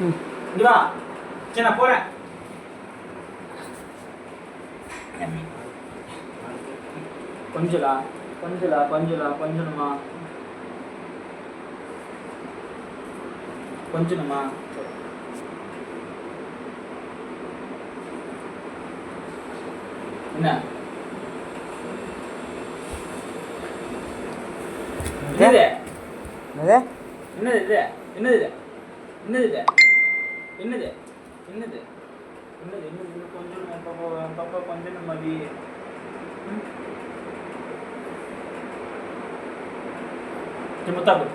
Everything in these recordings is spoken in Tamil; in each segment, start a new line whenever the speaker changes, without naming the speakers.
இங்க வா. சரி நான் போறேன். கொஞ்சலா கொஞ்சலா கொஞ்சலா கொஞ்சணுமா? கொஞ்சணுமா? என்ன? என்னது?
என்னது?
என்னது இது? என்னது இது? என்னது இது? என்னது? என்னது? என்னது என்னது கொஞ்சம் பாப்பா பாப்பா கொஞ்சம் மதி முத்தா கொடு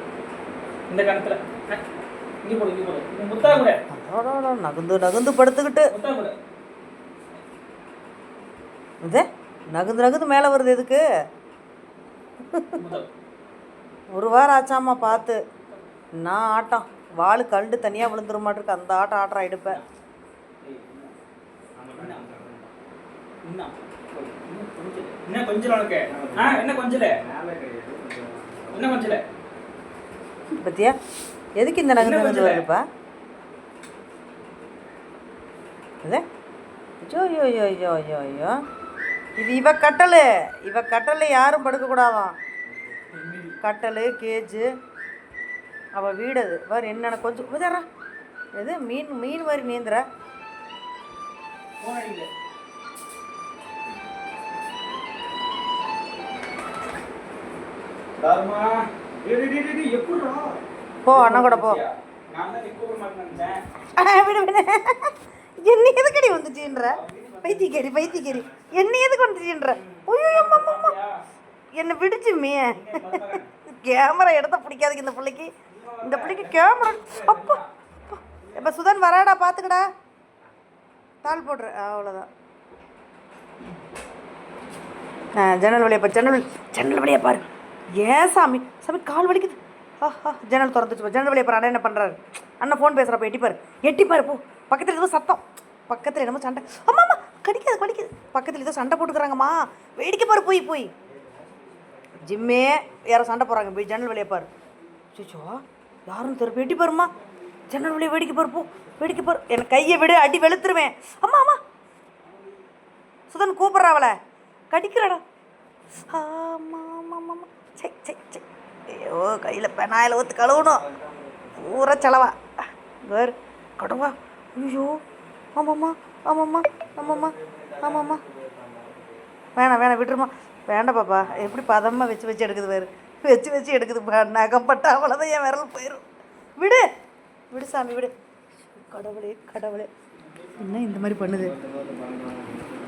இந்த கணத்துல. இங்கே போடு இங்கே போடு. முத்தா கூட
நகுந்து நகுந்து படுத்துக்கிட்டு.
முத்தா கூட
இது? நகுந்து நகுந்து மேலே வருது எதுக்கு? ஒரு வாரம் ஆச்சாம்மா பார்த்து. நான் ஆட்டம். வாள் கண்டு தனியாக விழுந்துட மாட்டிருக்கு அந்த ஆட்டம்
என்ன என்ன கொஞ்சம் உனக்கு? ஆ என்ன கொஞ்சல? என்ன கொஞ்சல?
பத்தியா? எதுக்கு இந்த நகுந்து
கொஞ்சம்?
வருதுப்பா? ஐயோ ஐயோ ஐயோ ஐயோ ஐயோ ஐயோ. இது இவ கட்டல். இவ கட்டல் யாரும் படுக்கக்கூடாதாம் கட்டல் கேஜு. அவள் வீடு அது. வேறு என்னென்ன கொஞ்சம் உதறா. எது மீன் மீன் மாதிரி நீந்துற. போ அண்ணன் கூட போ. விடு விடு என்ன எதுக்கடி வந்துச்சுன்ற? பைத்தியக்காரி பைத்தியக்காரி. என்ன எதுக்கு வந்துச்சுன்ற? ஐயோ என்னை விடுச்சுமே கேமரா எடுத்த பிடிக்காதுக்கு இந்த பிள்ளைக்கு. இந்த பிள்ளைக்கு கேமரா அப்பா இப்போ சுதன் வராடா பார்த்துக்கடா தாள் போடுற அவ்வளோதான் ஆ ஜன்னல் வழியா பாரு ஜன்னல் ஜன்னல் வழியா பாரு. ஏன் சாமி சாமி கால் வலிக்குது. ஆஹா ஜன்னல் திறந்துச்சு ஜன்னல் வழியா பாரு அண்ணன் என்ன பண்ணுறாரு அண்ணன் ஃபோன் பேசுகிறப்ப எட்டி பாரு. எட்டி பாரு போ. பக்கத்தில் ஏதோ சத்தம். பக்கத்தில் என்னமோ சண்டை. அம்மா அம்மா கடிக்காது கடிக்குது. பக்கத்தில் ஏதோ சண்டை போட்டுக்கிறாங்கம்மா. வேடிக்கை பாரு போய் போய். ஜிம்மே யாரோ சண்டை போடுறாங்க போய் ஜன்னல் வழியா பாரு. சிச்சோ யாரும் திருப்பி வெட்டி பாருமா ஜன்னல் வழியை வேடிக்கை பார்ப்போம் போ. வேடிக்கை பாரு. எனக்கு கையை விடு அடி வெளுத்துருவேன். அம்மா அம்மா. சுதன் கூப்பிட்றா கடிக்கிறடா ஆமா ஆமாம் ஆமா சை சை சை. ஐயோ கையில் பெனாயில் ஊற்று கழுவணும். பூரா செலவா. வேறு கடுவா. ஐயோ. ஆமாம்மா ஆமாம்மா ஆமாம்மா ஆமாம்மா வேணாம் வேணாம் விட்டுருமா. வேண்டாம் பாப்பா. எப்படி பதமாக வச்சு வச்சு எடுக்குது வேறு வச்சு வச்சு எடுக்குதுப்பா நகம்பட்டா அவ்வளோதான் என் விரல் போயிடும் விடு விடு சாமி விடு கடவுளே கடவுளே என்ன இந்த மாதிரி பண்ணுது